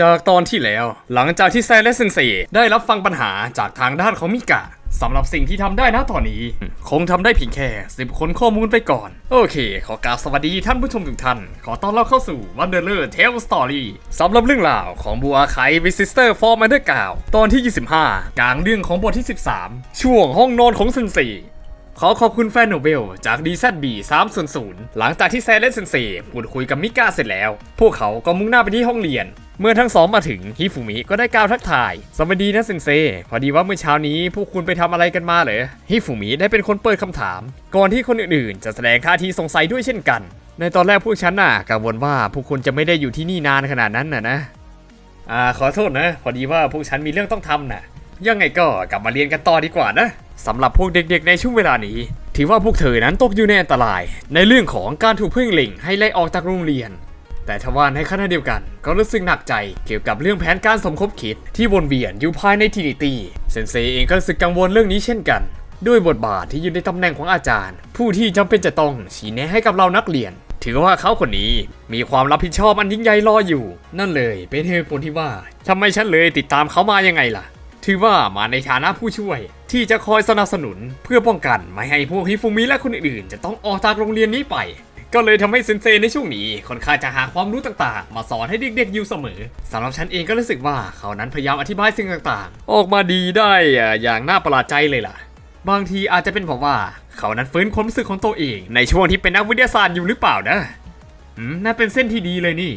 จากตอนที่แล้ว หลังจากที่แซนและเซนเซได้รับฟังปัญหาจากทางด้านของมิกะสำหรับสิ่งที่ทำได้นะตอนนี้ คงทำได้เพียงแค่สิบคนข้อมูลไปก่อน โอเค ขอกราบสวัสดีท่านผู้ชมทุกท่าน ขอต้อนรับเข้าสู่ Wanderer Tale Story สำหรับเรื่องราวของบัวไควิสิสเตอร์ฟอร์ม n นเดอร์กาวตอนที่ 25 กลางเรื่องของบทที่ 13 ช่วงห้องนอนของเซนเซ ขอขอบคุณแฟนโนเบลจาก DZB 300หลังจากที่แซนและเซนเซพูดคุยกับมิก้าเสร็จแล้ว พวกเขาก็มุ่งหน้าไปที่ห้องเรียน เมื่อทั้งสองมาถึงฮิฟุมิก็ได้กล่าวทักทาย สวัสดีนะเซนเซ พอดีว่าเมื่อเช้านี้พวกคุณไปทำอะไรกันมาเหรอฮิฟุมิได้เป็นคนเปิดคำถาม ก่อนที่คนอื่นๆ จะแสดงท่าทีสงสัยด้วยเช่นกัน ในตอนแรกพวกฉันน่ะกังวลว่าพวกคุณจะไม่ได้อยู่ที่นี่นานขนาดนั้นน่ะนะอ่าขอโทษนะ พอดีว่าพวกฉันมีเรื่องต้องทำน่ะยังไงก็กลับมาเรียนกันต่อดีกว่านะ สำหรับพวกเด็กๆในช่วงเวลานี้ ถือว่าพวกเธอนั้นตกอยู่ในอันตราย ในเรื่องของการถูกเพ่งเล็งให้ไล่ออกจากโรงเรียน แต่ทว่าในขณะเดียวกัน ก็รู้สึกหนักใจเกี่ยวกับเรื่องแผนการสมคบคิดที่วนเวียนอยู่ภายในทีนิตี้เซนเซเองก็รู้สึกกังวลเรื่องนี้เช่นกัน ด้วยบทบาทที่อยู่ในตำแหน่งของอาจารย์ ผู้ที่จำเป็นจะต้องชี้แนะให้กับเรานักเรียน ถือว่าเขาคนนี้มีความรับผิดชอบอันยิ่งใหญ่รออยู่ นั่นเลยเป็นเหตุผลที่ว่าทำไมฉันเลยติดตามเขามายังไงล่ะ ถือว่ามาในฐานะผู้ช่วย ที่จะคอยสนับสนุนเพื่อป้องกันไม่ให้พวกฮิฟูมิและคนอื่นๆ จะต้องออกจากโรงเรียนนี้ไป ก็เลยทำให้เซนเซในช่วงนี้ค่อนข้างจะหาความรู้ต่างๆ มาสอนให้เด็กๆอยู่เสมอสำหรับฉันเองก็รู้สึกว่าเขานั้นพยายามอธิบายสิ่งต่างๆ ออกมาดีได้อะอย่างน่าประหลาดใจเลยล่ะ บางทีอาจจะเป็นเพราะว่าเขานั้นฟื้นความรู้สึกของตัวเอง ในช่วงที่เป็นนักวิทยาศาสตร์อยู่หรือเปล่านะอืมน่าเป็นเส้นที่ดีเลยนี่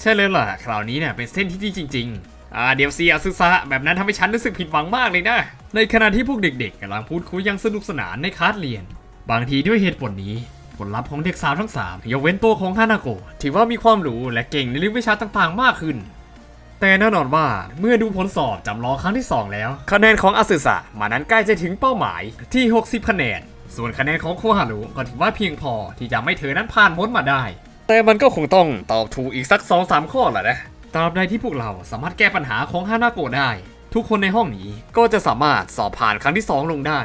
ใช่เลยล่ะ คราวนี้เนี่ยเป็นเส้นที่ดีจริง ๆ อ่าเดี๋ยวซีอาซึซะแบบนั้นทำให้ฉันรู้สึกผิดหวังมากเลยนะ ในขณะที่พวกเด็กๆกำลังพูดคุยอยังสนุกสนานในคลาสเรียน บางทีด้วยเหตุผลนี้ ผลลัพธ์ของเด็กสาวทั้งสามยกเว้นตัวของฮานาโกะถือว่ามีความรู้และเก่งในเรื่องวิชาต่างๆ มากขึ้น แต่แน่นอนว่าเมื่อดูผลสอบจำลองครั้งที่ 2 แล้ว คะแนนของอาซึสะมานั้นใกล้จะถึงเป้าหมายที่ 60 คะแนน ส่วนคะแนนของโคฮารุก็ถือว่าเพียงพอที่จะไม่เธอนั้นผ่านพ้นมาได้ แต่มันก็คงต้องตอบถูกอีกสัก2-3ข้อแหละนะ ตราบใดที่พวกเราสามารถแก้ปัญหาของฮานาโกะได้ ทุกคนในห้องนี้ก็จะสามารถสอบผ่านครั้งที่ 2 ลงได้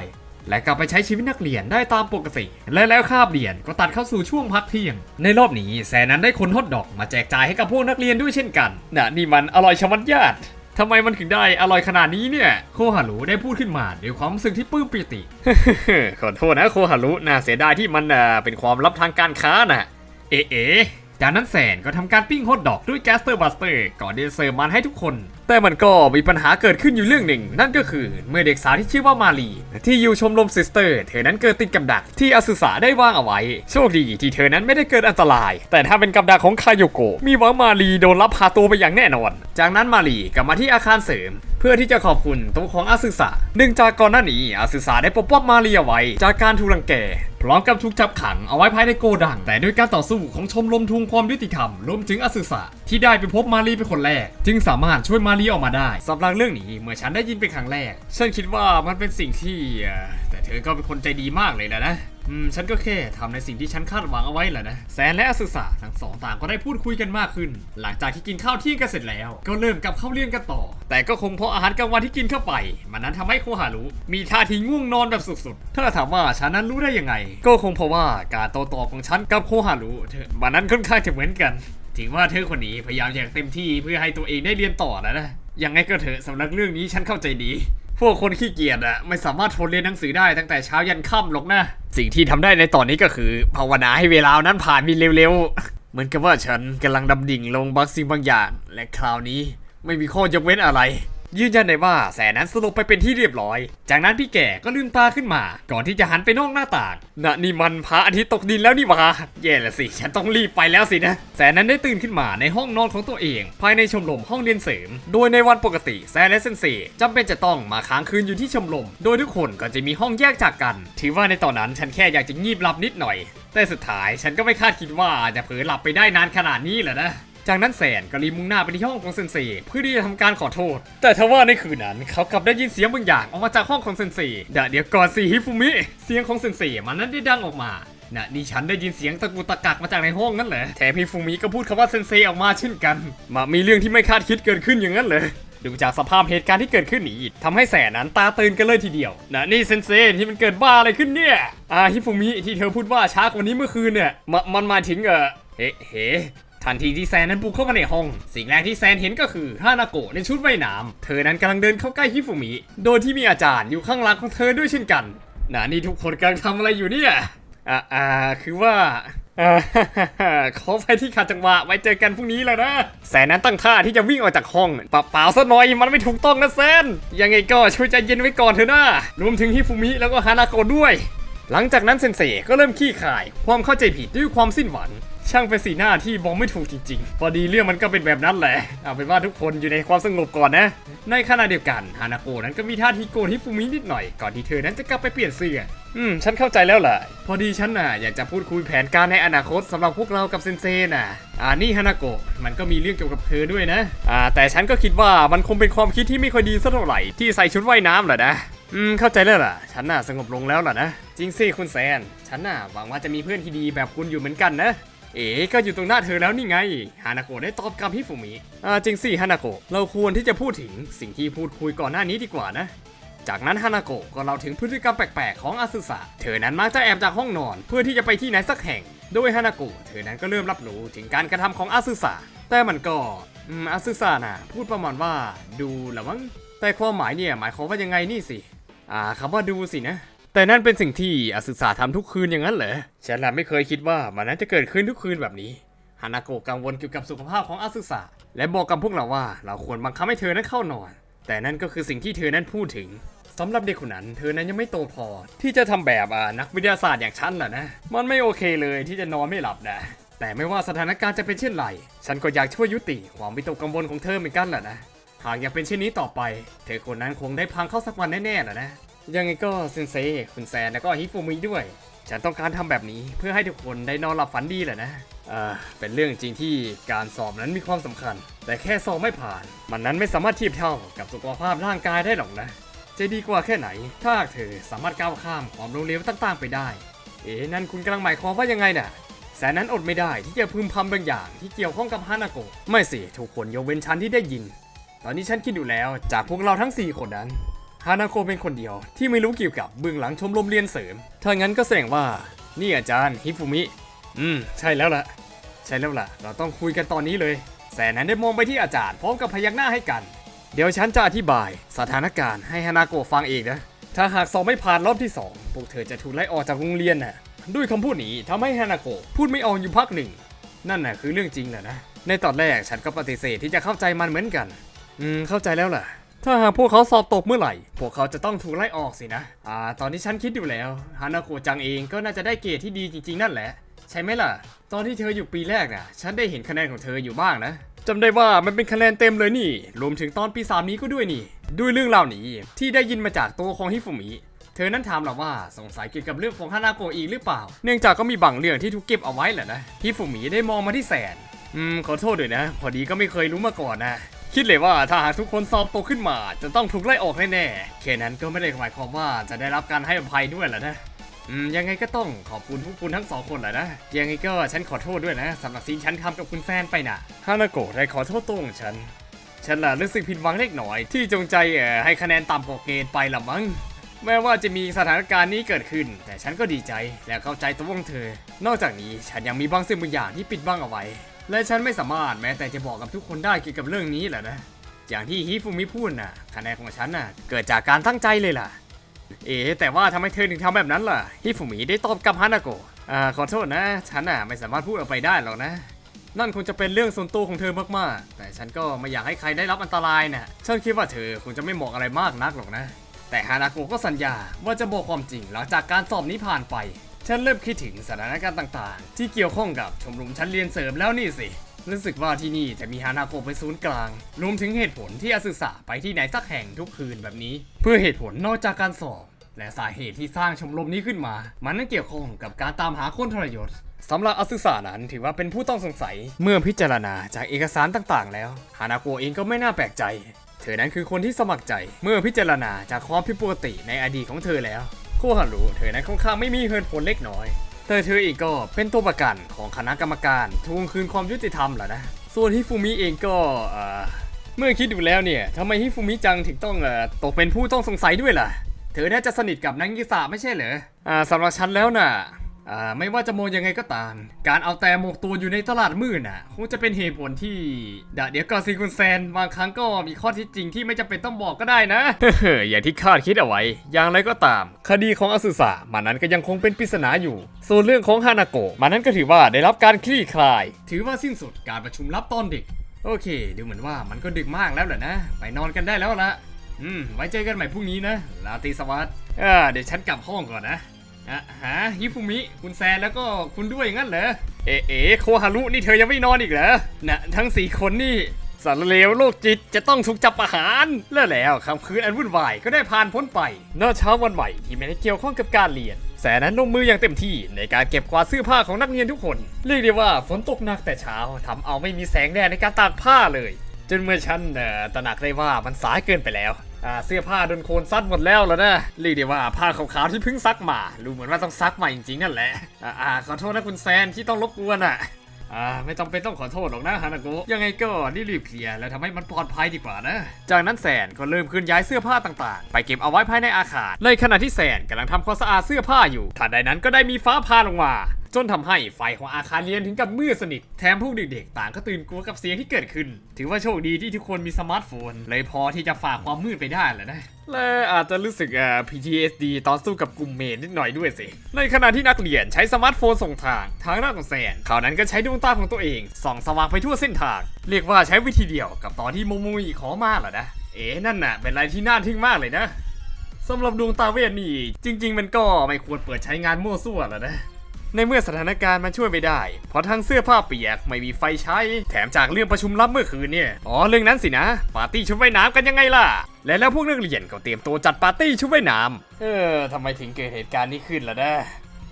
และกลับไปใช้ชีวิตนักเรียนได้ตามปกติ และแล้วคาบเรียนก็ตัดเข้าสู่ช่วงพักเที่ยง ในรอบนี้แซนนั้นได้คนฮอตดอกมาแจกจ่ายให้กับพวกนักเรียนด้วยเช่นกันน่ะนี่มันอร่อยชะมัดญาติทำไมมันถึงได้อร่อยขนาดนี้เนี่ย โคฮารุได้พูดขึ้นมาด้วยความรู้สึกที่ปลื้มปิติ ขอโทษนะโคฮารุน่าเสียดายที่มันเป็นความลับทางการค้าน่ะ เอ๋เอ๋ จากนั้นแสนก็ทำการปิ้งฮอทดอกด้วยแกสเตอร์บัสเตอร์ก่อนที่จะเสิร์ฟมันให้ทุกคน แต่มันก็มีปัญหาเกิดขึ้นอยู่เรื่องหนึ่ง นั่นก็คือเมื่อเด็กสาวที่ชื่อว่ามารีที่อยู่ชมรมซิสเตอร์ เธอนั้นเกิดติดกับดักที่อาสุสาได้วางเอาไว้ โชคดีที่เธอนั้นไม่ได้เกิดอันตราย แต่ถ้าเป็นกับดักของคาโยโกะมีหวังมารีโดนลับพาตัวไปอย่างแน่นอน จากนั้นมารีกลับมาที่อาคารเสริมเพื่อที่จะขอบคุณตัวของอาซึสะเนื่องจากก่อนหน้านี้อาซึสะได้ปกป้องมาเรียไว้ จากการถูกรังแก ร้อมกับถูกจับขังเอาไว้ภายในโกดัง แต่ด้วยการต่อสู้ของชมรมทวงความยุติธรรมรวมถึงอสุสะที่ได้ไปพบมารีเป็นคนแรก จึงสามารถช่วยมารีออกมาได้สำหรับเรื่องนี้เมื่อฉันได้ยินเป็นครั้งแรก ฉันคิดว่ามันเป็นสิ่งที่แต่เธอก็เป็นคนใจดีมากเลยนะนะ อืมฉันก็แค่ทำในสิ่งที่ฉันคาดหวังเอาไว้แหละนะ แซนและอาซึสะทั้งสองต่างก็ได้พูดคุยกันมากขึ้น หลังจากที่กินข้าวเที่ยงกันเสร็จแล้ว ก็เริ่มกลับเข้าเรียนกันต่อ แต่ก็คงเพราะอาหารกลางวันที่กินเข้าไป มันนั้นทำให้โคฮารุมีท่าทีง่วงนอนแบบสุดๆ ถ้าถามว่าฉันนั้นรู้ได้ยังไง ก็คงเพราะว่าการโต้ตอบของฉันกับโคฮารุมันนั้นค่อนข้างจะเหมือนกัน ถึงว่าเธอคนนี้พยายามอย่างเต็มที่เพื่อให้ตัวเองได้เรียนต่อแล้วนะยังไงก็เถอะสำหรับเรื่องนี้ฉันเข้าใจดี พวกคนขี้เกียจอะไม่สามารถทนเรียนหนังสือได้ตั้งแต่เช้ายันค่ำหรอกนะ สิ่งที่ทำได้ในตอนนี้ก็คือ ภาวนาให้เวลานั้นผ่านไปเร็วๆ เหมือนกับว่าฉันกำลังดำดิ่งลงบางสิ่งบางอย่าง และคราวนี้ไม่มีข้อยกเว้นอะไร ยืนยันได้ว่าแสนนั้นสลบไปเป็นที่เรียบร้อย จากนั้นพี่แก่ก็ลืมตาขึ้นมา ก่อนที่จะหันไปนอกหน้าต่างน่ะนี่มันพระอาทิตย์ตกดินแล้วนี่ว่าแย่ละสิ ฉันต้องรีบไปแล้วสินะ แสนนั้นได้ตื่นขึ้นมาในห้องนอนของตัวเอง ภายในชมรมห้องเรียนเสริม โดยในวันปกติแซนและเซนเซจำเป็นจะต้องมาค้างคืนอยู่ที่ชมรม โดยทุกคนก็จะมีห้องแยกจากกัน ถือว่าในตอนนั้นฉันแค่อยากจะงีบหลับนิดหน่อย แต่สุดท้ายฉันก็ไม่คาดคิดว่าจะเผลอหลับไปได้นานขนาดนี้แหละนะ จากนั้นแสนก็รีบมุ่งหน้าไปที่ห้องของเซนเซเพื่อที่จะทำการขอโทษ แต่ทว่าในคืนนั้นเขากลับได้ยินเสียงบางอย่างออกมาจากห้องของเซนเซเดี๋ยวก่อนสิฮิฟุมิ เสียงของเซนเซมันนั้นได้ดังออกมาน่ะนี่ฉันได้ยินเสียงตะกุตะกักมาจากในห้องนั่นแหละแถมฮิฟุมิก็พูดคำว่าเซนเซออกมาเช่นกัน มามีเรื่องที่ไม่คาดคิดเกิดขึ้นอย่างนั้นเลยดูจากสภาพเหตุการณ์ที่เกิดขึ้นนี้ทำให้แสนนั้นตาตื่นกันเลยทีเดียวนะนี่เซนเซที่มันเกิดบ้าอะไรขึ้นเนี่ยอาฮิฟุมิที่เธอพูดว่าช้ากว่านี้เมื่อคืนเนี่ยมมันมาถึงเออเฮ้เฮ้ ทันทีที่แซนนั้นบุกเข้ามาในห้อง สิ่งแรกที่แซนเห็นก็คือฮานาโกะในชุดว่ายน้ำเธอนั้นกำลังเดินเข้าใกล้ฮิฟุมิโดยที่มีอาจารย์อยู่ข้างหลังของเธอด้วยเช่นกันน่ะนี่ทุกคนกำลังทำอะไรอยู่เนี่ยอ่าอ่าคือว่าอ่าขอไปที่ขัดจังหวะไว้เจอกันพรุ่งนี้แล้วนะแซนนั้นตั้งท่าที่จะวิ่งออกจากห้องปล่าเปล่าซะหน่อยมันไม่ถูกต้องนะแซน ยังไงก็ช่วยใจเย็นไว้ก่อนเถอะนะ รวมถึงฮิฟุมิแล้วก็ฮานาโกะด้วย หลังจากนั้นเซนเซก็เริ่มขี้ขาย ความเข้าใจผิดด้วยความสิ้นหวัง ช่างเป็นสีหน้าที่บอกไม่ถูกจริงๆ พอดีเรื่องมันก็เป็นแบบนั้นแหละ เอาเป็นว่าทุกคนอยู่ในความสงบก่อนนะ ในขณะเดียวกันฮานาโกะนั้นก็มีท่าทีโกรธฮิฟุมินิดหน่อย ก่อนที่เธอนั้นจะกลับไปเปลี่ยนเสื้อ อืม ฉันเข้าใจแล้วแหละพอดีฉันน่ะอยากจะพูดคุยแผนการในอนาคตสำหรับพวกเรากับเซนเซน่ะ อ่านี่ฮานาโกะ มันก็มีเรื่องเกี่ยวกับเธอด้วยนะ อ่า แต่ฉันก็คิดว่ามันคงเป็นความคิดที่ไม่ค่อยดีสักเท่าไหร่ที่ใส่ชุดว่ายน้ำแหละนะอืมเข้าใจแล้วล่ะ ฉันน่ะสงบลงแล้วล่ะนะ จริงสิคุณแซน ฉันน่ะหวังว่าจะมีเพื่อนที่ดีแบบคุณอยู่เหมือนกันนะ เอ๋ก็อยู่ตรงหน้าเธอแล้วนี่ไง ฮานาโกะได้ตอบกลับฮิฟุมิอ่าจริงสิฮานาโกะ เราควรที่จะพูดถึงสิ่งที่พูดคุยก่อนหน้านี้ดีกว่านะ จากนั้นฮานาโกะก็เล่าถึงพฤติกรรมแปลกๆของอาซึสะ เธอนั้นมักจะแอบจากห้องนอน เพื่อที่จะไปที่ไหนสักแห่ง โดยฮานาโกะเธอนั้นก็เริ่มรับรู้ถึงการกระทำของอาซึสะ แต่มันก็อืมอาซึสะน่ะพูดประมาณว่า ดูละมั้ง แต่ความหมายเนี่ยหมายความว่ายังไงนี่สิ อ่าคำว่าดูสินะ แต่นั่นเป็นสิ่งที่อาซึสะทำทุกคืนอย่างนั้นเหรอ ฉันน่ะไม่เคยคิดว่ามันนั้นจะเกิดขึ้นทุกคืนแบบนี้ ฮานาโกะกังวลเกี่ยวกับสุขภาพของอาซึสะและบอกกับพวกเราว่าเราควรบังคับให้เธอนั้นเข้านอน แต่นั่นก็คือสิ่งที่เธอนั้นพูดถึงสำหรับเด็กคนนั้นเธอนั้นยังไม่โตพอ ที่จะทำแบบอ่านักวิทยาศาสตร์อย่างฉันน่ะนะ มันไม่โอเคเลยที่จะนอนไม่หลับนะ แต่ไม่ว่าสถานการณ์จะเป็นเช่นไร ฉันก็อยากช่วยยุติความวิตกกังวลของเธอเหมือนกันแหละนะ หากยังเป็นเช่นนี้ต่อไป เธอคนนั้นคงได้พังเข้าสักวันแน่ๆแหละนะ ยังไงก็เซนเซคุณแซนแล้วก็ฮิฟูมิด้วย ฉันต้องการทำแบบนี้เพื่อให้ทุกคนได้นอนหลับฝันดีแหละนะเอ่าเป็นเรื่องจริงที่การสอบนั้นมีความสำคัญ แต่แค่สอบไม่ผ่าน มันนั้นไม่สามารถเทียบเท่ากับสุขภาพร่างกายได้หรอกนะ จะดีกว่าแค่ไหน ถ้าเธอสามารถก้าวข้ามความล้มเหลวต่างๆ ไปได้ เอ๊นั่นคุณกำลังหมายความว่ายังไงน่ะแสนนั้นอดไม่ได้ที่จะพึมพำบางอย่างที่เกี่ยวข้องกับฮานาโกะไม่สิทุกคนยกเว้นฉันที่ได้ยิน ตอนนี้ฉันคิดอยู่แล้วจากพวกเราทั้ง 4 คนนั้น ฮานาโกเป็นคนเดียวที่ไม่รู้เกี่ยวกับเบื้องหลังชมรมเรียนเสริม ถ้างั้นก็แสดงว่า นี่อาจารย์ฮิฟุมิ อืม ใช่แล้วล่ะ ใช่แล้วล่ะ เราต้องคุยกันตอนนี้เลย แสนนั้นได้มองไปที่อาจารย์พร้อมกับพยักหน้าให้กัน เดี๋ยวฉันจะอธิบายสถานการณ์ให้ฮานาโกฟังเองนะ ถ้าหากสอบไม่ผ่านรอบที่2พวกเธอจะถูกไล่ออกจากโรงเรียนน่ะ ด้วยคำพูดนี้ทำให้ฮานาโกพูดไม่ออกอยู่พักหนึ่ง นั่นน่ะคือเรื่องจริงแหละนะ ในตอนแรกฉันก็ปฏิเสธที่จะเข้าใจมันเหมือนกัน อืม เข้าใจแล้วล่ะ ถ้าหากพวกเขาสอบตกเมื่อไหร่ พวกเขาจะต้องถูกไล่ออกสินะ อ่า ตอนที่ฉันคิดอยู่แล้วฮานาโกะจังเองก็น่าจะได้เกรดที่ดีจริงๆนั่นแหละ ใช่ไหมล่ะ ตอนที่เธออยู่ปีแรกน่ะ ฉันได้เห็นคะแนนของเธออยู่บ้างนะจำได้ว่ามันเป็นคะแนนเต็มเลยนี่ รวมถึงตอนปีสามนี้ก็ด้วยนี่ ด้วยเรื่องราวนี้ที่ได้ยินมาจากตัวของฮิฟุมิเธอนั้นถามเราว่าสงสัยเกี่ยวกับเรื่องของฮานาโกะอีกหรือเปล่า เนื่องจากก็มีบางเรื่องที่ถูกเก็บเอาไว้แหละนะฮิฟุมิได้มองมาที่แสน อืมขอโทษด้วยนะ พอดีก็ไม่เคยรู้มาก่อนนะ คิดเลยว่าถ้าหากทุกคนสอบตกขึ้นมา จะต้องถูกไล่ออกแน่ๆแค่นั้นก็ไม่ได้หมายความว่าจะได้รับการให้อภัยด้วยแหละนะอืมยังไงก็ต้องขอบคุณพวกคุณทั้งสองคนแหละนะ ยังไงก็ฉันขอโทษด้วยนะสำหรับสิ่งฉันทำกับคุณแฟนไปน่ะฮานาโกะได้ขอโทษตรงฉัน ฉันล่ะรู้สึกผิดหวังเล็กน้อย ที่จงใจเอ่อให้คะแนนต่ำกว่าเกณฑ์ไปละมั้งแม้ว่าจะมีสถานการณ์นี้เกิดขึ้น แต่ฉันก็ดีใจและเข้าใจตัวของเธอ นอกจากนี้ฉันยังมีบางสิ่งบางอย่างที่ปิดบังเอาไว้ และฉันไม่สามารถแม้แต่จะบอกกับทุกคนได้เกี่ยวกับเรื่องนี้แหละนะ อย่างที่ฮิฟุมิพูดน่ะคะแนนของฉันน่ะเกิดจากการตั้งใจเลยล่ะ เอ๊ะแต่ว่าทำไมเธอถึงทำแบบนั้นล่ะฮิฟุมิได้ตอบกับฮานาโกะอ่าขอโทษนะ ฉันน่ะไม่สามารถพูดออกไปได้หรอกนะ นั่นคงจะเป็นเรื่องส่วนตัวของเธอมากๆ แต่ฉันก็ไม่อยากให้ใครได้รับอันตรายน่ะฉันคิดว่าเธอคงจะไม่เหมาะอะไรมากนักหรอกนะ แต่ฮานาโกะก็สัญญาว่าจะบอกความจริงหลังจากการสอบนี้ผ่านไป ฉันเริ่มคิดถึงสถานการณ์ต่างๆ ที่เกี่ยวข้องกับชมรมชั้นเรียนเสริมแล้วนี่สิ รู้สึกว่าที่นี่จะมีฮานาโกะเป็นศูนย์กลาง รวมถึงเหตุผลที่อาซึสะไปที่ไหนสักแห่งทุกคืนแบบนี้ เพื่อเหตุผลนอกจากการสอบ และสาเหตุที่สร้างชมรมนี้ขึ้นมา มันนั่นเกี่ยวข้องกับการตามหาคนทรยศสำหรับอาซึสะนั้นถือว่าเป็นผู้ต้องสงสัยเมื่อพิจารณาจากเอกสารต่างๆ แล้วฮานาโกะเองก็ไม่น่าแปลกใจ เธอนั้นคือคนที่สมัครใจเมื่อพิจารณาจากความผิดปกติในอดีตของเธอแล้ว คู่ฮารุเธอนั้นค่อนข้างไม่มีเหตุผลเล็กน้อย แต่เธอเองก็เป็นตัวประกันของคณะกรรมการทวงคืนความยุติธรรมแหละนะ ส่วนฮิฟูมิเองก็เมื่อคิดดูแล้วเนี่ยทำไมฮิฟูมิจังถึงต้องอตกเป็นผู้ต้องสงสัยด้วยล่ะ เธอน่าจะสนิทกับนางยิสาไม่ใช่เหรออ่าสำหรับฉันแล้วน่ะอ่า ไม่ว่าจะมองยังไงก็ตาม การเอาแต่หมกตัวอยู่ในตลาดมืดน่ะ คงจะเป็นเหตุผลที่เดยวเดี๋ยวก่อนสิคุณแซนบางครั้งก็มีข้อเที่จริงที่ไม่จำเป็นต้องบอกก็ได้นะอย่างที่คาดคิดเอาไว้ อย่างไรก็ตาม คดีของอสุสะมันนั้นก็ยังคงเป็นปริศนาอยู่ ส่วนเรื่องของฮานาโกะมันนั้นก็ถือว่าได้รับการคลี่คลาย ถือว่าสิ้นสุดการประชุมลับตอนดึก โอเค ดูเหมือนว่ามันก็ดึกมากแล้วแหละนะ ไปนอนกันได้แล้วละอืม ไว้เจอกันใหม่พรุ่งนี้นะลาตรีสวัสดิ์อ่าเดี๋ยวฉันกลับห้องก่อนนะ อะฮะฮิฟุมิคุณแซนแล้วก็คุณด้วยงั้นเหรอ เอ๋เอ๋โคฮารุนี่เธอยังไม่นอนอีกเหรอนะทั้งสี่คนนี่สารเลวโรคจิตจะต้องถูกจับประหารเลิกแล้วคำคืนอันวุ่นวายก็ได้ผ่านพ้นไปน่าเช้าวันใหม่ที่ไม่ได้เกี่ยวข้องกับการเรียน แสนนั้นลงมืออย่างเต็มที่ในการเก็บกวาดเสื้อผ้าของนักเรียนทุกคน เรียกได้ว่าฝนตกหนักแต่เช้าทำเอาไม่มีแสงแดดในการตากผ้าเลย จนเมื่อฉันเอ่อตระหนักได้ว่ามันสายเกินไปแล้ว อ่าเสื้อผ้าโดนโคลนซัดหมดแล้วแล้วนะเรียกได้ว่าผ้าขาวๆที่เพิ่งซักมารู้เหมือนว่าต้องซักใหม่จริงๆนั่นแหละอ่าอ่าขอโทษนะคุณแซนที่ต้องรบกวนอะอ่าไม่จำเป็นต้องขอโทษหรอกนะฮานาโกยังไงก็รีบๆเคลียร์แล้วทำให้มันปลอดภัยดีกว่านะ จากนั้นแซนก็เริ่มเคลื่อนย้ายเสื้อผ้าต่างๆ ไปเก็บเอาไว้ภายในอาคารในขณะที่แซนกำลังทำความสะอาดเสื้อผ้าอยู่ทันใดนั้นก็ได้มีฟ้าผ่าลงมา จนทำให้ไฟของอาคารเรียนถึงกับมืดสนิท แถมพวกเด็กๆ ต่างก็ตื่นกลัวกับเสียงที่เกิดขึ้น ถือว่าโชคดีที่ทุกคนมีสมาร์ทโฟน เลยพอที่จะฝ่าความมืดไปได้แหละนะ และอาจจะรู้สึกอ่า PTSD ตอนสู้กับกลุ่มเมนนิดหน่อยด้วยสิ ในขณะที่นักเรียนใช้สมาร์ทโฟนส่งทาง ทางด้านของแซนเขานั้นก็ใช้ดวงตาของตัวเองส่องสว่างไปทั่วเส้นทาง เรียกว่าใช้วิธีเดียวกับตอนที่โมโมอีขอมาเหรอนะ เอ๊ะนั่นน่ะเป็นอะไรที่น่าทึ่งมากเลยนะสำหรับดวงตาเวทนี่จริง ๆ มันก็ไม่ควรเปิดใช้งานมั่วซั่วหรอกนะ ในเมื่อสถานการณ์มันช่วยไม่ได้ เพราะทั้งเสื้อผ้าเปียกไม่มีไฟใช้ แถมจากเรื่องประชุมลับเมื่อคืนเนี่ย อ๋อเรื่องนั้นสินะ ปาร์ตี้ชุดว่ายน้ำกันยังไงล่ะ และแล้วพวกนักเรียนก็เตรียมตัวจัดปาร์ตี้ชุดว่ายน้ำเออทำไมถึงเกิดเหตุการณ์นี้ขึ้นล่ะนะ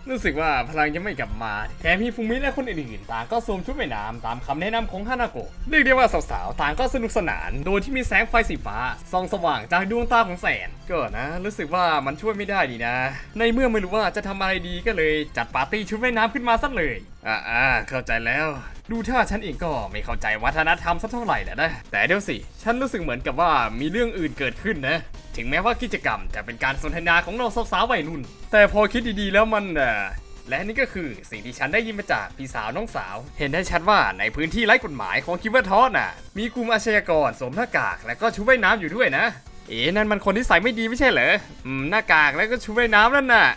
รู้สึกว่าพลังยังไม่กลับมา แถมพี่ฟูมิและคนอื่นๆต่างก็สวมชุดว่ายน้ำตามคำแนะนำของฮานาโกะเรียกได้ว่าสาวๆต่างก็สนุกสนาน โดยที่มีแสงไฟสีฟ้าส่องสว่างจากดวงตาของแสน ก็นะรู้สึกว่ามันช่วยไม่ได้ดีนะ ในเมื่อไม่รู้ว่าจะทำอะไรดีก็เลยจัดปาร์ตี้ชุดว่ายน้ำขึ้นมาสักเลยอ่าอ่าเข้าใจแล้ว ดูท่าฉันเองก็ไม่เข้าใจวัฒนธรรมสักเท่าไหร่แหละนะ แต่เดี๋ยวสิ ฉันรู้สึกเหมือนกับว่ามีเรื่องอื่นเกิดขึ้นนะ ถึงแม้ว่ากิจกรรมจะเป็นการสนทนาของเราสาวๆวัยรุ่น แต่พอคิดดีๆแล้วมันเอ่อและนี่ก็คือสิ่งที่ฉันได้ยินมาจากพี่สาวน้องสาว เห็นได้ชัดว่าในพื้นที่ไร้กฎหมายของคิวเวอร์ทอสน่ะ มีกลุ่มอาชญากรสวมหน้ากากและก็ชุดว่ายน้ำอยู่ด้วยนะ เอ๊ะนั่นมันคนที่ใส่ไม่ดีไม่ใช่เหรออืมหน้ากากแล้วก็ชุดว่ายน้ำนั่นน่ะ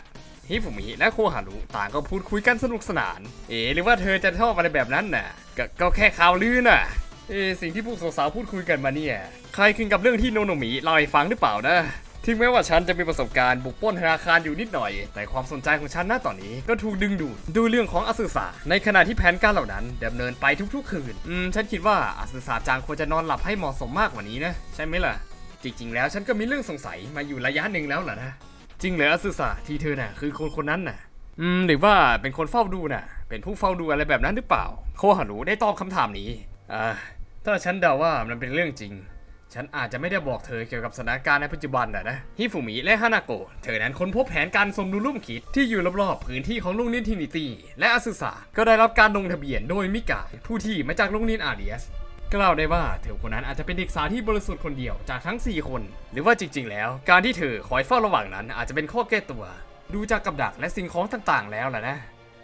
ฮิฟุมิและโคฮารุต่างก็พูดคุยกันสนุกสนาน เอ๊ะหรือว่าเธอจะชอบอะไรแบบนั้นน่ะก็ก็แค่ข่าวลือน่ะเอสิ่งที่พวกสาวๆพูดคุยกันมาเนี่ย ใคล้ายคลึงกับเรื่องที่โนโนมิเล่าให้ฟังหรือเปล่านะถึงแม้ว่าฉันจะมีประสบการณ์บุกป้นธนาคารอยู่นิดหน่อย แต่ความสนใจของฉันณตอนนี้ก็ถูกดึงดูดดูเรื่องของอสุสาในขณะที่แผนการเหล่านั้นดำเนินไปทุกๆ คืน อืม ฉันคิดว่าอสุสาจางควรจะนอนหลับให้เหมาะสมมากกว่านี้นะ ใช่ไหมล่ะ จริงๆ แล้วฉันก็มีเรื่องสงสัยมาอยู่ระยะหนึ่งแล้วล่ะนะ จริงเหรอสุสาที่เธอน่ะ คือคนคนนั้นน่ะ อืมหรือว่าเป็นคนเฝ้าดูน่ะ เป็นผู้เฝ้าดูอะไรแบบนั้นหรือเปล่า โคฮารุได้ตอบคำถามนี้อ่าถ้าฉันเดาว่ามันเป็นเรื่องจริง ฉันอาจจะไม่ได้บอกเธอเกี่ยวกับสถานการณ์ในปัจจุบันน่ะนะฮิฟุมิและฮานาโกะเธอนั้นค้นพบแผนการสมดุลร่วมคิดที่อยู่รอบๆพื้นที่ของโรงเรียนทินิตี้และอาซึสาก็ได้รับการลงทะเบียนโดยมิกะผู้ที่มาจากโรงเรียนอาเดียส กล่าวได้ว่าเธอคนนั้นอาจจะเป็นเด็กสาวที่บริสุทธิ์คนเดียวจากทั้ง 4 คน หรือว่าจริง ๆ แล้ว การที่เธอคอยเฝ้าระหว่างนั้นอาจจะเป็นข้อแก้ตัว ดูจากกับดักและสิ่งของต่างๆ แล้วล่ะนะ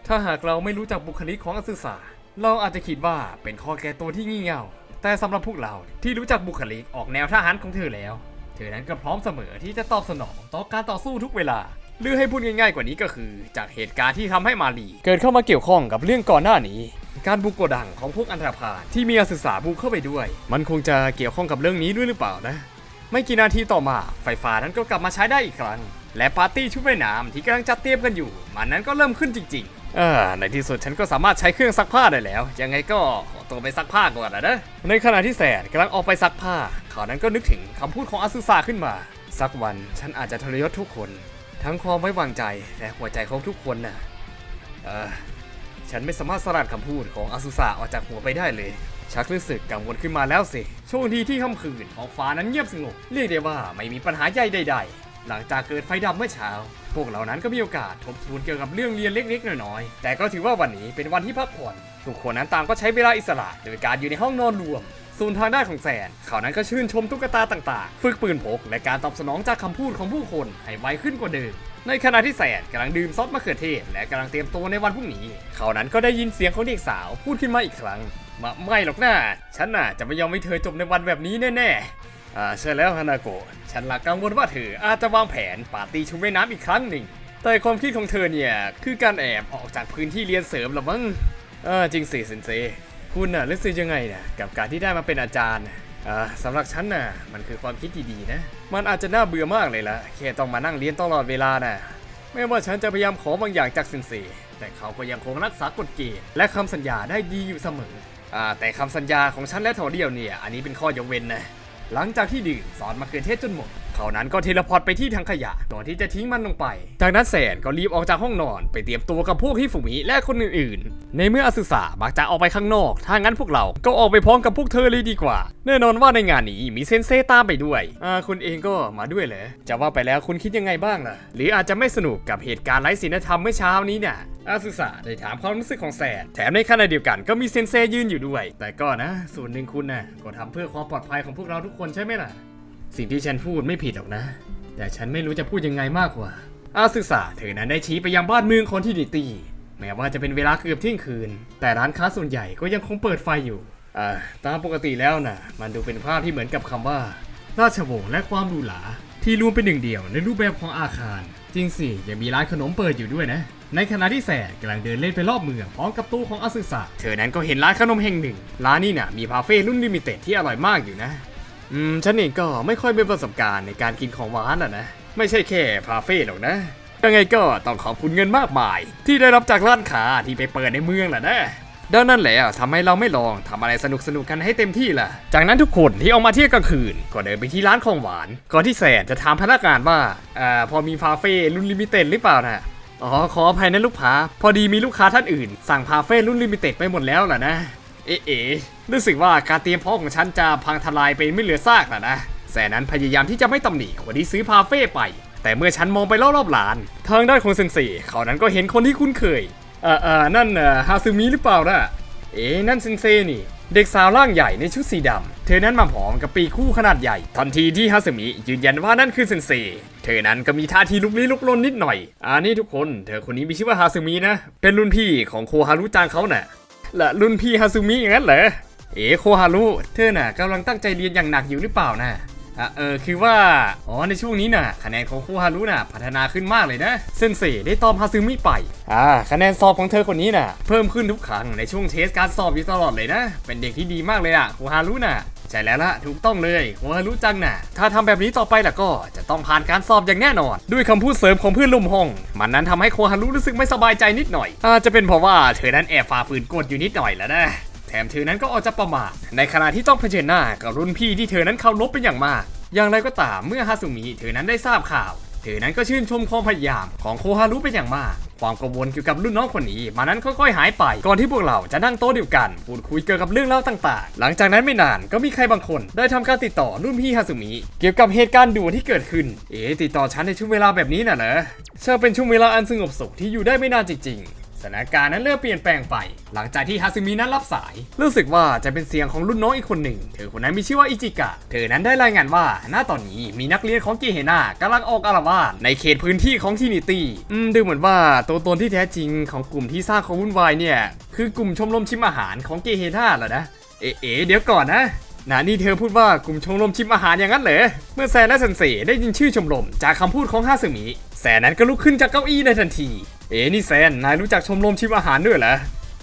ถ้าหากเราไม่รู้จักบุคลิกของอาซึสาเราอาจจะคิดว่าเป็นข้อแก้ตัวที่งี่เง่าแต่สำหรับพวกเราที่รู้จักบุคลิกออกแนวทหารของเธอแล้ว เธอนั้นก็พร้อมเสมอที่จะตอบสนองต่อการต่อสู้ทุกเวลา หรือให้พูดง่ายๆกว่านี้ก็คือ จากเหตุการณ์ที่ทำให้มาลี เกิดเข้ามาเกี่ยวข้องกับเรื่องก่อนหน้านี้ การบุกโกดังของพวกอันธพาลที่มีอาศึกษาบุกเข้าไปด้วย มันคงจะเกี่ยวข้องกับเรื่องนี้ด้วยหรือเปล่านะ ไม่กี่นาทีต่อมาไฟฟ้านั้นก็กลับมาใช้ได้อีกครั้ง และปาร์ตี้ชุดว่ายน้ำที่กำลังจัดเตรียมกันอยู่ มันนั้นก็เริ่มขึ้นจริงๆเออในที่สุดฉันก็สามารถใช้เครื่องซักผ้าได้แล้ว ยังไงก็ขอตัวไปซักผ้าก่อนนะนะในขณะที่แสนกำลังออกไปซักผ้าเขานั้นก็นึกถึงคำพูดของอาซึซาขึ้นมาสักวันฉันอาจจะทรยศทุกคน ทั้งความไว้วางใจและหัวใจของทุกคนน่ะเออฉันไม่สามารถสลัดคำพูดของอาซุสะออกจากหัวไปได้เลย ชักรู้สึกกังวลขึ้นมาแล้วสิโชคดีที่ค่ำคืนท้องฟ้านั้นเงียบสงบเรียกได้ว่าไม่มีปัญหาใหญ่ใด ๆ หลังจากเกิดไฟดับเมื่อเช้า พวกเรานั้นก็มีโอกาสทบทวนเกี่ยวกับเรื่องเรียนเล็กๆน้อยๆแต่ก็ถือว่าวันนี้เป็นวันที่พักผ่อนทุกคนนั้นต่างก็ใช้เวลาอิสระโดยการอยู่ในห้องนอนรวม ส่วนทางด้านของแซน เขานั้นก็ชื่นชมตุ๊กตาต่างๆ ฝึกปืนพกและการตอบสนองจากคำพูดของผู้คนให้ไวขึ้นกว่าเดิม ในขณะที่แซนกำลังดื่มซอสมะเขือเทศและกำลังเตรียมตัวในวันพรุ่งนี้ เขานั้นก็ได้ยินเสียงของเด็กสาวพูดขึ้นมาอีกครั้งมาไม่หรอกนะฉันน่ะจะไม่ยอมให้เธอจบในวันแบบนี้แน่ๆอ่าใช่แล้วฮานาโกะฉันหลักกังวลว่าเธออาจจะวางแผนปาร์ตี้ชุดว่ายน้ำอีกครั้งหนึ่งแต่ความคิดของเธอเนี่ยคือการแอบออกจากพื้นที่เรียนเสริมหรอมั้งเออจริงสิเซนเซ คุณน่ะรู้สึกยังไงน่ะกับการที่ได้มาเป็นอาจารย์อ่าสำหรับฉันน่ะมันคือความคิดดีๆนะ มันอาจจะน่าเบื่อมากเลยละแค่ต้องมานั่งเรียนตลอดเวลาน่ะไม่ว่าฉันจะพยายามขอบางอย่างจากเซนเซแต่เขาก็ยังคงรักษากฎเกณฑ์และคำสัญญาได้ดีอยู่เสมออ่าแต่คำสัญญาของฉันและโถเดียวเนี่ยอันนี้เป็นข้อยกเว้นนะหลังจากที่ดื่มสอนมะเขือเทศจนหมด เขานั้นก็เทเลพอร์ตไปที่ถังขยะก่อนที่จะทิ้งมันลงไป จากนั้นแสนก็รีบออกจากห้องนอน ไปเตรียมตัวกับพวกฮิฟุมิและคนอื่นๆ ในเมื่ออสึสามักจะออกไปข้างนอก ถ้างั้นพวกเราก็ออกไปพร้อมกับพวกเธอเลยดีกว่า แน่นอนว่าในงานนี้มีเซนเซตามไปด้วยอ่าคุณเองก็มาด้วยเหรอจะว่าไปแล้วคุณคิดยังไงบ้างล่ะ หรืออาจจะไม่สนุกกับเหตุการณ์ไร้ศีลธรรมเมื่อเช้านี้เนี่ยอาสึสะได้ถามความรู้สึกของแสนแถมในขณะเดียวกันก็มีเซนเซยืนอยู่ด้วย แต่ก็นะ ส่วนหนึ่งคุณน่ะก็ทำเพื่อความปลอดภัยของพวกเราทุกคนใช่ไหมล่ะ สิ่งที่ฉันพูดไม่ผิดหรอกนะ แต่ฉันไม่รู้จะพูดยังไงมากกว่า อาสึสะเธอนั้นได้ชี้ไปยังบ้านเมืองของที่นิตี แม้ว่าจะเป็นเวลาเกือบเที่ยงคืน แต่ร้านค้าส่วนใหญ่ก็ยังคงเปิดไฟอยู่อ่าตามปกติแล้วนะมันดูเป็นภาพที่เหมือนกับคำว่า ราชวงศ์และความหรูหราที่รวมเป็นหนึ่งเดียวในรูปแบบของอาคาร จริงสิยังมีร้านขนมเปิดอยู่ด้วยนะ ในขณะที่แสนกำลังเดินเล่นไปรอบเมืองพร้อมกับตู้ของอาสึสะเธอนั้นก็เห็นร้านขนมแห่งหนึ่ง ร้านนี้น่ะมีพาเฟ่รุ่นลิมิเต็ดที่อร่อยมากอยู่นะ อืมฉันเองก็ไม่ค่อยมีประสบการณ์ในการกินของหวานอะนะ ไม่ใช่แค่พาเฟ่หรอกนะยังไงก็ต้องขอบคุณเงินมากมาย ที่ได้รับจากร้านค้าที่ไปเปิดในเมืองแหละนะดังนั้นแหละทำให้เราไม่ลองทำอะไรสนุกสนุกกันให้เต็มที่ล่ะ จากนั้นทุกคนที่ออกมาเที่ยวกลางคืน ก็เดินไปที่ร้านของหวาน ก่อนที่แสนจะถามพนักงานว่าอ่าพอมีพาเฟ่รุ่นลิมิเต็ดหรือเปล่านะอ๋อขออภัยนะลูกค้าพอดีมีลูกค้าท่านอื่น สั่งพาเฟ่รุ่นลิมิเต็ดไปหมดแล้วล่ะนะ เอ๊ะเอรู้สึกว่าการเตรียมพร้อมของฉันจะพังทลายไปไม่เหลือซากแล้วนะแสนนั้นพยายามที่จะไม่ตำหนิคนที่ซื้อพาเฟ่ไป แต่เมื่อฉันมองไปรอบๆร้าน ทางด้านของเซนเซเขานั้นก็เห็นคนที่คุ้นเคย เอ่อเออนั่นเอ่อฮาซึมิหรือเปล่านะเอ๊ะนั่นเซนเซนี่ เด็กสาวร่างใหญ่ในชุดสีดำ เธอนั้นมาพร้อมกับปีกคู่ขนาดใหญ่ ทันทีที่ฮาซึมิยืนยันว่านั่นคือเซนเซ เธอนั้นก็มีท่าทีลุกลี้ลุกลนนิดหน่อย อ่านี่ทุกคน เธอคนนี้มีชื่อว่าฮาซึมินะ เป็นรุ่นพี่ของโคฮารุจังเขาน่ะ ละรุ่นพี่ฮาซุมิอย่างนั้นเหรอ เอ๋โคฮารุ เธอน่ะกำลังตั้งใจเรียนอย่างหนักอยู่หรือเปล่านะ อะเออคือว่า อ๋อในช่วงนี้น่ะ คะแนนของโคฮารุน่ะ พัฒนาขึ้นมากเลยนะ เซนเซได้ตอบฮาซึมิไป อ่า คะแนนสอบของเธอคนนี้น่ะ เพิ่มขึ้นทุกครั้งในช่วงเทสการสอบอยู่ตลอดเลยนะ เป็นเด็กที่ดีมากเลยอะโคฮารุน่ะใช่แล้วละถูกต้องเลยโคฮารุจังน่ะ ถ้าทำแบบนี้ต่อไปล่ะก็จะต้องผ่านการสอบอย่างแน่นอน ด้วยคำพูดเสริมของเพื่อนร่มห้อง มันนั้นทำให้โคฮารุรู้สึกไม่สบายใจนิดหน่อยอาจจะเป็นเพราะว่าเธอนั้นแอบฝ่าฝืนกฎอยู่นิดหน่อยแล้วนะ แถมเธอนั้นก็ออกจะประมาทในขณะที่ต้องเผชิญหน้ากับรุ่นพี่ที่เธอนั้นเคารพเป็นอย่างมาก อย่างไรก็ตามเมื่อฮาสุมิเธอนั้นได้ทราบข่าวเธอนั้นก็ชื่นชมความพยายามของโคฮารุเป็นอย่างมาก ความกังวลเกี่ยวกับรุ่นน้องคนนี้มันนั้นค่อยๆหายไป ก่อนที่พวกเราจะนั่งโต๊ะเดียวกัน พูดคุยเกี่ยวกับเรื่องเล่าต่างๆ หลังจากนั้นไม่นานก็มีใครบางคนได้ทำการติดต่อรุ่นพี่ฮาสุมิเกี่ยวกับเหตุการณ์ด่วนที่เกิดขึ้น เอ๋ติดต่อฉันในช่วงเวลาแบบนี้น่ะเหรอช่าเป็นช่วงเวลาอันสงบสุขที่อยู่ได้ไม่นานจริงๆ สถานการณ์นั้นเริ่มเปลี่ยนแปลงไป หลังจากที่ฮาซึมินั้นรับสาย รู้สึกว่าจะเป็นเสียงของรุ่นน้องอีกคนหนึ่ง เธอคนนั้นมีชื่อว่าอิจิกะ เธอนั้นได้รายงานว่า ณ ตอนนี้มีนักเรียนของเกเฮนากำลังออกอารวาสในเขตพื้นที่ของทินิตี้ อืม ดูเหมือนว่าตัวตนที่แท้จริงของกลุ่มที่สร้างความวุ่นวายเนี่ย คือกลุ่มชมรมชิมอาหารของเกเฮนาเหรอนะ เอ๋เอ๋เดี๋ยวก่อนนะนะนี่เธอพูดว่ากลุ่มชมรมชิมอาหารอย่างนั้นเหรอ เมื่อแซนและเซนเซได้ยินชื่อชมรม จากคำพูดของฮาสึมิ แซนนั้นก็ลุกขึ้นจากเก้าอี้ในทันที เอ๋นี่แซน นายรู้จักชมรมชิมอาหารด้วยเหรอ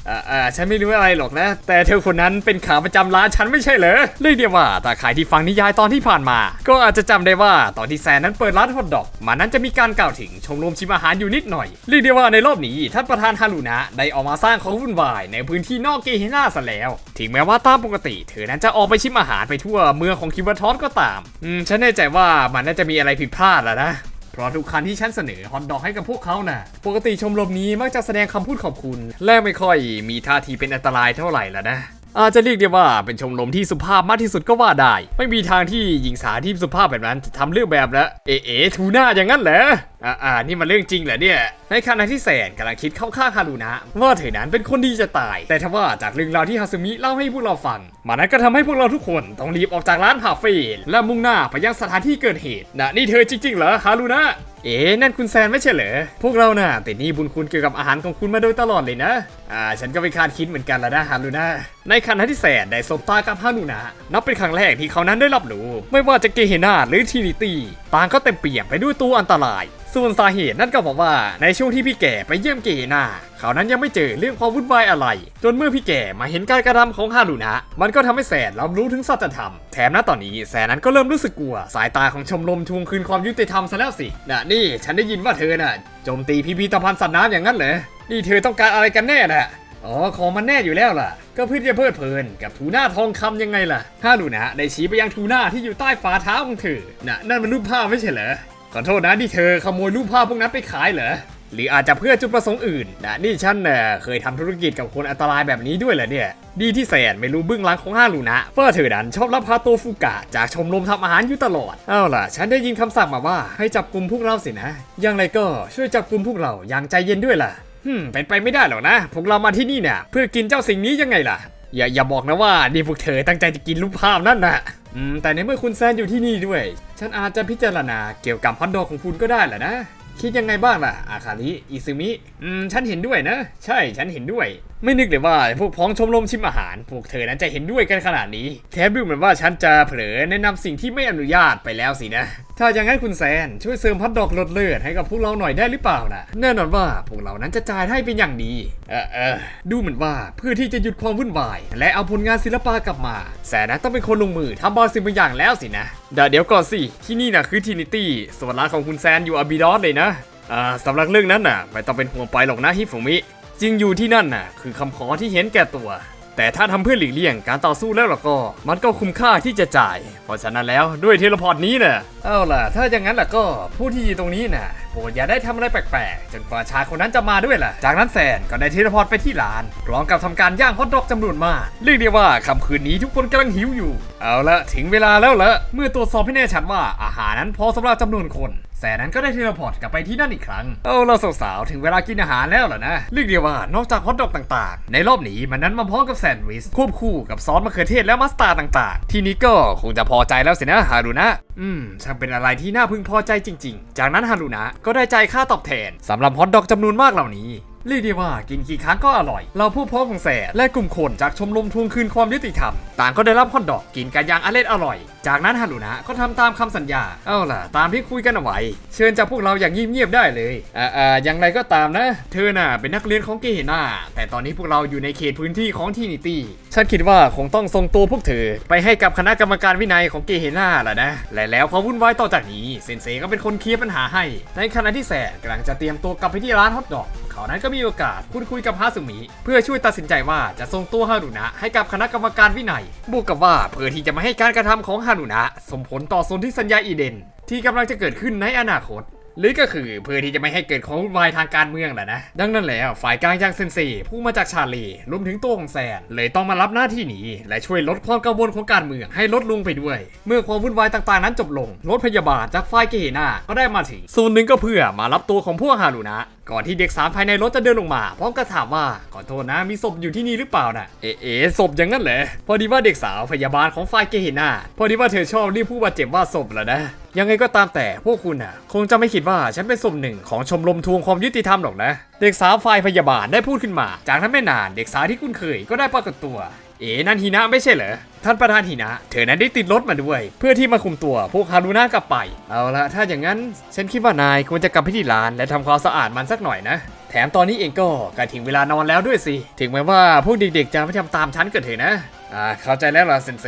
อ่าอ่าฉันไม่รู้อะไรหรอกนะ แต่เธอคนนั้นเป็นขาประจำร้านฉันไม่ใช่เหรอเรียกได้ว่าแต่ใครที่ฟังนิยายตอนที่ผ่านมา ก็อาจจะจำได้ว่าตอนที่แซนนั้นเปิดร้านฮอทดอกมันนั้นจะมีการกล่าวถึงชมรมชิมอาหารอยู่นิดหน่อย เรียกได้ว่าในรอบนี้ท่านประธานฮารุนะได้ออกมาสร้างของวุ่นวายในพื้นที่นอกเกเฮนาซะแล้ว ถึงแม้ว่าตามปกติ เธอนั้นจะออกไปชิมอาหารไปทั่วเมืองของคิวบาทอสก็ตามอืมฉันแน่ใจว่ามันน่าจะมีอะไรผิดพลาดแล้วนะ เพราะทุกครั้งที่ฉันเสนอฮอนดอกให้กับพวกเขาน่ะ ปกติชมรมนี้มักจะแสดงคำพูดขอบคุณ และไม่ค่อยมีท่าทีเป็นอันตรายเท่าไหร่แล้วนะ อาจจะเรียกได้ว่าเป็นชมรมที่สุภาพมากที่สุดก็ว่าได้ ไม่มีทางที่หญิงสาวที่สุภาพแบบนั้นจะทำเรื่องแบบแล้วเอ๋เอ๋ทูน่าอย่างนั้นเหรออ่าอ่านี่มันเรื่องจริงเหรอเนี่ย ในขณะที่แสนกำลังคิดเข้าข้างฮารุนะ ว่าเธอนั้นเป็นคนดีจะตาย แต่ทว่าจากเรื่องราวที่ฮาซึมิเล่าให้พวกเราฟังมันนั้นก็ทำให้พวกเราทุกคนต้องรีบออกจากร้านคาเฟ่และมุ่งหน้าไปยังสถานที่เกิดเหตุนะนี่เธอจริงๆเหรอฮารุนะเอ๊นั่นคุณแซนไม่ใช่เหรอ พวกเราน่ะติดนี่บุญคุณเกี่ยวกับอาหารของคุณมาโดยตลอดเลยนะ อ่า ฉันก็ไม่คาดคิดเหมือนกันละนะฮารุนะในขณะที่แซนได้สบตากับฮารุนะนับเป็นครั้งแรกที่เขานั้นได้รับรู้ ไม่ว่าจะเกเฮนาหรือทีนิตี้ต่างก็เต็มเปี่ยมไปด้วยตัวอันตรายส่วนสาเหตุนั่นก็บอกว่าในช่วงที่พี่แก่ไปเยี่ยมเกนาเขานั้นยังไม่เจอเรื่องความวุ่นวายอะไร จนเมื่อพี่แก่มาเห็นการกระทำของฮารุนะ มันก็ทำให้แสนรับรู้ถึงสัจธรรม แถมณตอนนี้แสนนั้นก็เริ่มรู้สึกกลัว สายตาของชมรมทวงคืนความยุติธรรมซะแล้วสินะนี่ฉันได้ยินว่าเธอน่ะโจมตีพิพิธภัณฑ์สัตว์น้ำอย่างนั้นเหรอ นี่เธอต้องการอะไรกันแน่น่ะอ๋อ ของมันแน่อยู่แล้วล่ะ ก็เพื่อจะเพลิดเพลินกับทูน่าทองคำยังไงล่ะฮารุนะได้ชี้ไปยังทูน่าที่อยู่ใต้ฝ่าเท้าของเธอน่ะนั่นมันรูปภาพไม่ใช่เหรอ ขอโทษนะที่เธอขโมยรูปภาพพวกนั้นไปขายเหรอ หรืออาจจะเพื่อจุดประสงค์อื่นนะนี่ฉันเน่ะเคยทำธุรกิจกับคนอันตรายแบบนี้ด้วยเหรอเนี่ย ดีที่แสนไม่รู้เบื้องหลังของฮารุนะว่าเธอนั้นชอบรับพาโตฟูกะจากชมรมทำอาหารอยู่ตลอด เอาล่ะ ฉันได้ยินคำสั่งมาว่าให้จับกลุ่มพวกเราสินะ อย่างไรก็ช่วยจับกลุ่มพวกเราอย่างใจเย็นด้วยล่ะฮึมเป็นไปไม่ได้หรอกนะ พวกเรามาที่นี่เนี่ยเพื่อกินเจ้าสิ่งนี้ยังไงล่ะ อย่าอย่าบอกนะว่านี่พวกเธอตั้งใจจะกินรูปภาพนั่นนะอืมแต่ในเมื่อคุณแซนอยู่ที่นี่ด้วย ฉันอาจจะพิจารณาเกี่ยวกับฮอตดอกของคุณก็ได้แหละนะ คิดยังไงบ้างล่ะ อาคาริอิซึมิ อืม ฉันเห็นด้วยนะ ใช่ ฉันเห็นด้วย ไม่นึกเลยว่าพวกพ้องชมรมชิมอาหาร พวกเธอนั้นจะเห็นด้วยกันขนาดนี้ แถมดูเหมือนว่าฉันจะเผลอแนะนำสิ่งที่ไม่อนุญาตไปแล้วสินะ ถ้าอย่างนั้นคุณแซนช่วยเสริมพัดดอกลดเลือดให้กับพวกเราหน่อยได้หรือเปล่านะแน่นอนว่าพวกเรานั้นจะจ่ายให้เป็นอย่างดี เออเออดูเหมือนว่าเพื่อที่จะหยุดความวุ่นวาย และเอาผลงานศิลปะกลับมา แซนนั้นต้องเป็นคนลงมือทำบางสิ่งบางอย่างแล้วสินะเดี๋ยวเดี๋ยวก่อนสิที่นี่นะคือทินิตี้สวนร้านของคุณแซนอยู่อาบิดอสเลยนะอ่าสำหรับเรื่องนั้นน่ะไม่ต้องเป็นห่วงไปหรอกนะฮิฟุมิ จริงอยู่ที่นั่นน่ะ คือคำขอที่เห็นแก่ตัว แต่ถ้าทำเพื่อหลีกเลี่ยงการต่อสู้แล้วล่ะก็ มันก็คุ้มค่าที่จะจ่าย เพราะฉะนั้นแล้วด้วยเทเลพอร์ตนี้น่ะเอาล่ะ ถ้าอย่างนั้นล่ะก็ผู้ที่อยู่ตรงนี้น่ะโปรดอย่าได้ทำอะไรแปลกๆ จนกว่าชายคนนั้นจะมาด้วยล่ะ จากนั้นแซนก็ได้เทเลพอร์ตไปที่ร้านพร้อมกับทำการย่างฮอทดอกจำนวนมาก เรียกได้ว่าค่ำคืนนี้ทุกคนกำลังหิวอยู่ เอาละถึงเวลาแล้วละเมื่อตรวจสอบให้แน่ชัดว่าอาหารนั้นพอสำหรับจำนวนคนแสนนั้นก็ได้เทเลพอร์ตกลับไปที่นั่นอีกครั้ง เอาเราสาวๆ ถึงเวลากินอาหารแล้วเหรอนะ เรียกเดียวว่านอกจากฮอทดอกต่างๆ ในรอบนี้มันนั้นมาพร้อมกับแซนด์วิชควบคู่กับซอสมะเขือเทศและมัสตาร์ดต่างๆ ทีนี้ก็คงจะพอใจแล้วสินะฮารุนะ อืมช่างเป็นอะไรที่น่าพึงพอใจจริงๆ จากนั้นฮารุนะก็ได้ใจค่าตอบแทนสำหรับฮอตดอกจำนวนมากเหล่านี้ เรียกได้ว่ากินกี่ครั้งก็อร่อย เราผู้พ้องของแสและกลุ่มคนจากชมรมทวงคืนความยุติธรรม ต่างก็ได้รับฮอทดอกกินกันอย่างอร่อยอร่อย จากนั้นฮารุนะก็ทำตามคำสัญญา เอาล่ะ ตามที่คุยกันเอาไว้ เชิญจากพวกเราอย่างเงียบๆได้เลยอ่าอ่าอย่างไรก็ตามนะ เธอน่ะเป็นนักเรียนของเกเฮนาแต่ตอนนี้พวกเราอยู่ในเขตพื้นที่ของทีนิตี้ ฉันคิดว่าคงต้องส่งตัวพวกเธอ ไปให้กับคณะกรรมการวินัยของเกเฮนาแหละนะ และแล้วความวุ่นวายต่อจากนี้เซนเซก็เป็นคนเคลียร์ปัญหาให้ ในขณะที่แสกำลังจะเตรียมตัวกลับไปที่ร้านฮอทดอก เขานั้นก็มีโอกาสพูดคุยกับฮาสุมิ เพื่อช่วยตัดสินใจว่าจะส่งตัวฮารุนะ ให้กับคณะกรรมการวินัย บวกกับว่าเพื่อที่จะไม่ให้การกระทำของฮารุนะส่งผลต่อสนที่สัญญาอีเดน ที่กำลังจะเกิดขึ้นในอนาคต หรือก็คือเพื่อที่จะไม่ให้เกิดความวุ่นวายทางการเมืองแหละนะ ดังนั้นแล้วฝ่ายกลางอย่างเซนเซผู้มาจากชาลีรวมถึงตัวของแซน เลยต้องมารับหน้าที่นี้ และช่วยลดความกังวลของการเมืองให้ลดลงไปด้วย เมื่อความวุ่นวายต่างๆนั้นจบลงรถพยาบาลจากฝ่ายเกเฮนาก็ได้มาถึงส่วนหนึ่งก็เพื่อมารับตัวของพวกฮารุนะก่อนที่เด็กสามภายในรถจะเดินลงมาพร้อมกับถามว่าขอโทษนะมีศพอยู่ที่นี่หรือเปล่านะเอ๋เอศพอย่างนั้นเหรอพอดีว่าเด็กสาวพยาบาลของฝ่ายเกเฮนาพอดีว่าเธอชอบเรียกผู้บาดเจ็บว่าศพเหรอนะยังไงก็ตามแต่พวกคุณอะ คงจะไม่คิดว่า่าฉันเป็นส่วนหนึ่งของชมรมทวงความยุติธรรมหรอกนะ เด็กสาวฝ่ายพยาบาลได้พูดขึ้นมา จากนั้นไม่นานเด็กสาวที่คุ้นเคยก็ได้ปรากฏตัว เอ๋นั่นฮีนะไม่ใช่เหรอ ท่านประธานฮีนะ เธอนั้นได้ติดรถมาด้วย เพื่อที่มาคุมตัวพวกฮารุนะกลับไป เอาละถ้าอย่างนั้นฉันคิดว่านายควรจะกลับไปที่ร้านและทำความสะอาดมันสักหน่อยนะ แถมตอนนี้เองก็ใกล้ถึงเวลานอนแล้วด้วยสิ ถึงแม้ว่าพวกเด็กๆจะไม่ทำตามฉันก็เถอะนะ อ่าเข้าใจแล้วล่ะเซนเซ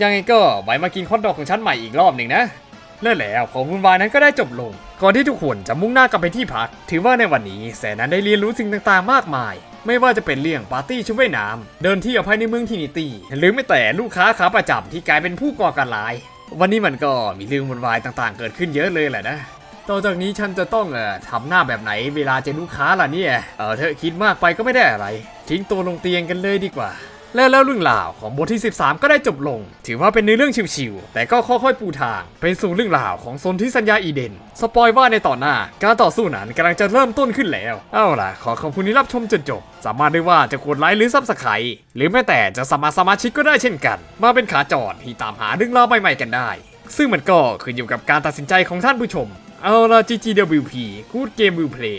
ยังไงก็ไว้มากินคอนดอกของฉันใหม่อีกรอบหนึ่งนะและแล้วความวุ่นวายนั้นก็ได้จบลง ก่อนที่ทุกคนจะมุ่งหน้ากลับไปที่พัก ถือว่าในวันนี้แสนนั้นได้เรียนรู้สิ่งต่างๆ มากมาย ไม่ว่าจะเป็นเรื่องปาร์ตี้ชุดว่ายน้ำเดินเที่ยวภายในเมืองทินิตี้ หรือไม่แต่ลูกค้าขาประจำที่กลายเป็นผู้ก่อการร้าย วันนี้มันก็มีเรื่องวุ่นวายต่างๆ เกิดขึ้นเยอะเลยแหละนะต่อจากนี้ฉันจะต้องเอ่อทำหน้าแบบไหนเวลาเจอลูกค้าล่ะเนี่ยเออเธอคิดมากไปก็ไม่ได้อะไร ทิ้งตัวลงเตียงกันเลยดีกว่า และแล้วเรื่องราวของบทที่ 13 ก็ได้จบลง ถือว่าเป็นในอเรื่องชิวๆแต่ก็ค่อยๆปูทางไปสู่เรื่องราวของโซนที่สัญญาอีเดน สปอยว่าในต่อนหน้า การต่อสู้นั้นกำลังจะเริ่มต้นขึ้นแล้ว เอาล่ะ ขอขอบคุณที่รับชมจนจบ สามารถได้ว่าจะกดไลค์หรือซับสไครต์หรือแม้แต่จะสมัครสมาชิกก็ได้เช่นกัน มาเป็นขาจรที่ตามหาเรื่องราวใหม่ๆกันได้ ซึ่งมันก็ขึ้นอยู่กับการตัดสินใจของท่านผู้ชมเอาล่ะ GGWP Good Game Will Play